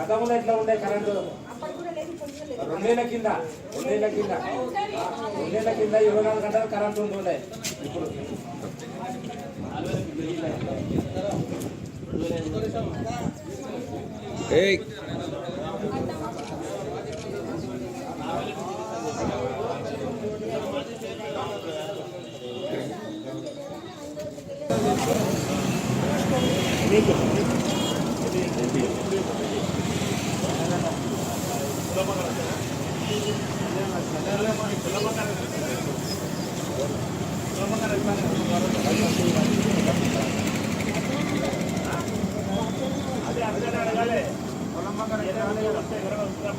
గతంలో ఎట్లా ఉండే కరెంటు రెండేళ్ళ కింద రెండేళ్ళ కింద. రెండేళ్ళ కింద ఇరవై నాలుగు గంటలు కరెంటు ఉంటుండే. ఇప్పుడు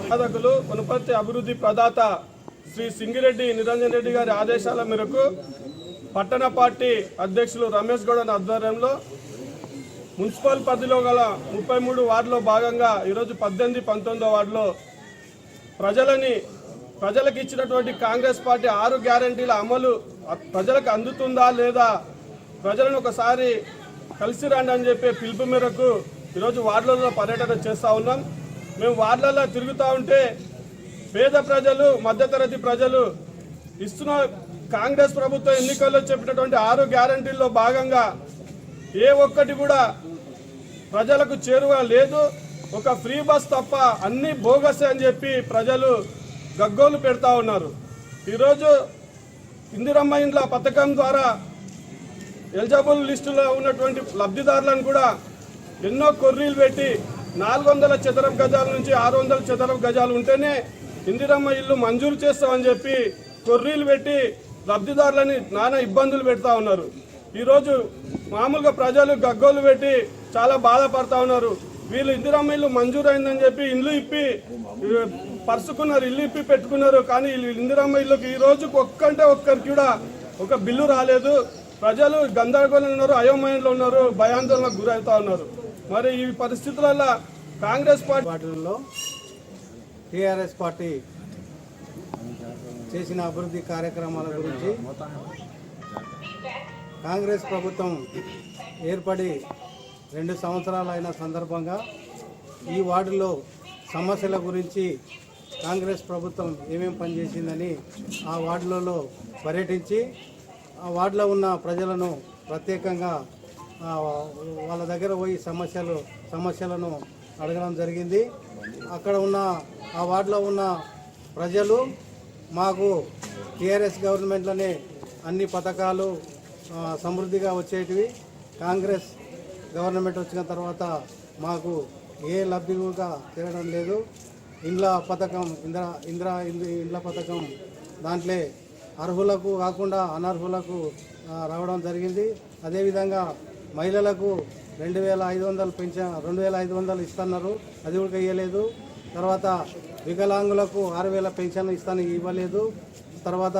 సాధకులు వనపర్తి అభివృద్ధి ప్రదాత శ్రీ సింగిరెడ్డి నిరంజన్ రెడ్డి గారి ఆదేశాల మేరకు పట్టణ పార్టీ అధ్యక్షులు రమేష్ గౌడ్ ఆధ్వర్యంలో మున్సిపల్ పరిధిలో గల ముప్పై మూడు వార్డులో భాగంగా ఈరోజు పద్దెనిమిది పంతొమ్మిదో వార్డులో ప్రజలని ప్రజలకు ఇచ్చినటువంటి కాంగ్రెస్ పార్టీ ఆరు గ్యారంటీల అమలు ప్రజలకు అందుతుందా లేదా? ప్రజలను ఒకసారి కలిసి రండి అని చెప్పే పిలుపు మేరకు ఈరోజు వార్డులలో పర్యటన చేస్తూ ఉన్నాం. మేము వార్డులలో తిరుగుతూ ఉంటే పేద ప్రజలు మధ్యతరగతి ప్రజలు ఇస్తున్న కాంగ్రెస్ ప్రభుత్వం ఎన్నికల్లో చెప్పినటువంటి ఆరు గ్యారంటీల్లో భాగంగా ఏ ఒక్కటి కూడా ప్రజలకు చేరువ లేదు. ఒక ఫ్రీ బస్ తప్ప అన్ని బోగస్ అని చెప్పి ప్రజలు గగ్గోలు పెడతా ఉన్నారు. ఈరోజు ఇందిరమ్మ ఇండ్ల పథకం ద్వారా ఎలిజిబుల్ లిస్టులో ఉన్నటువంటి లబ్ధిదారులను కూడా ఎన్నో కొర్రీలు పెట్టి నాలుగు వందల చదరపు గజాల నుంచి ఆరు వందల చదరపు గజాలు ఉంటేనే ఇందిరమ్మ ఇల్లు మంజూరు చేస్తామని చెప్పి కొర్రీలు పెట్టి లబ్ధిదారులని నానా ఇబ్బందులు పెడతా ఉన్నారు. ఈరోజు మామూలుగా ప్రజలు గగ్గోలు పెట్టి చాలా బాధపడతా ఉన్నారు. వీళ్ళు ఇందిరమ్మ అమ్మాయిలు మంజూరు అయిందని చెప్పి ఇల్లు ఇప్పి పరుచుకున్నారు ఇల్లు ఇప్పి పెట్టుకున్నారు. కానీ వీళ్ళు ఇందిరమ్మ ఇల్లుకి ఈ రోజుకి ఒక్కంటే ఒక్కరికి కూడా ఒక బిల్లు రాలేదు. ప్రజలు గందరగోళంలో ఉన్నారు అయోమయంలో ఉన్నారు భయాందోళనకు గురవుతా ఉన్నారు. మరి ఈ పరిస్థితులలో కాంగ్రెస్ పార్టీ వాటిల్లో టీఆర్ఎస్ పార్టీ చేసిన అభివృద్ధి కార్యక్రమాల గురించి కాంగ్రెస్ ప్రభుత్వం ఏర్పడి రెండు సంవత్సరాలు అయిన సందర్భంగా ఈ వార్డులో సమస్యల గురించి కాంగ్రెస్ ప్రభుత్వం ఏమేం పనిచేసిందని ఆ వార్డులలో పర్యటించి ఆ వార్డులో ఉన్న ప్రజలను ప్రత్యేకంగా వాళ్ళ దగ్గర పోయి సమస్యలు సమస్యలను అడగడం జరిగింది. అక్కడ ఉన్న ఆ వార్డులో ఉన్న ప్రజలు మాకు టీఆర్ఎస్ గవర్నమెంట్లోనే అన్ని పథకాలు సమృద్ధిగా వచ్చేటివి. కాంగ్రెస్ గవర్నమెంట్ వచ్చిన తర్వాత మాకు ఏ లబ్ధి కూడా తిరగడం లేదు. ఇండ్ల పథకం ఇంద్ర ఇంద్ర ఇండ్ల పథకం దాంట్లో అర్హులకు కాకుండా అనర్హులకు రావడం జరిగింది. అదేవిధంగా మహిళలకు రెండు వేల ఐదు వందలు పెన్షన్ రెండు వేల ఐదు వందలు ఇస్తున్నారు. అది కూడా ఇవ్వలేదు తర్వాత వికలాంగులకు ఆరు వేల పెన్షన్ ఇస్తాను ఇవ్వలేదు. తర్వాత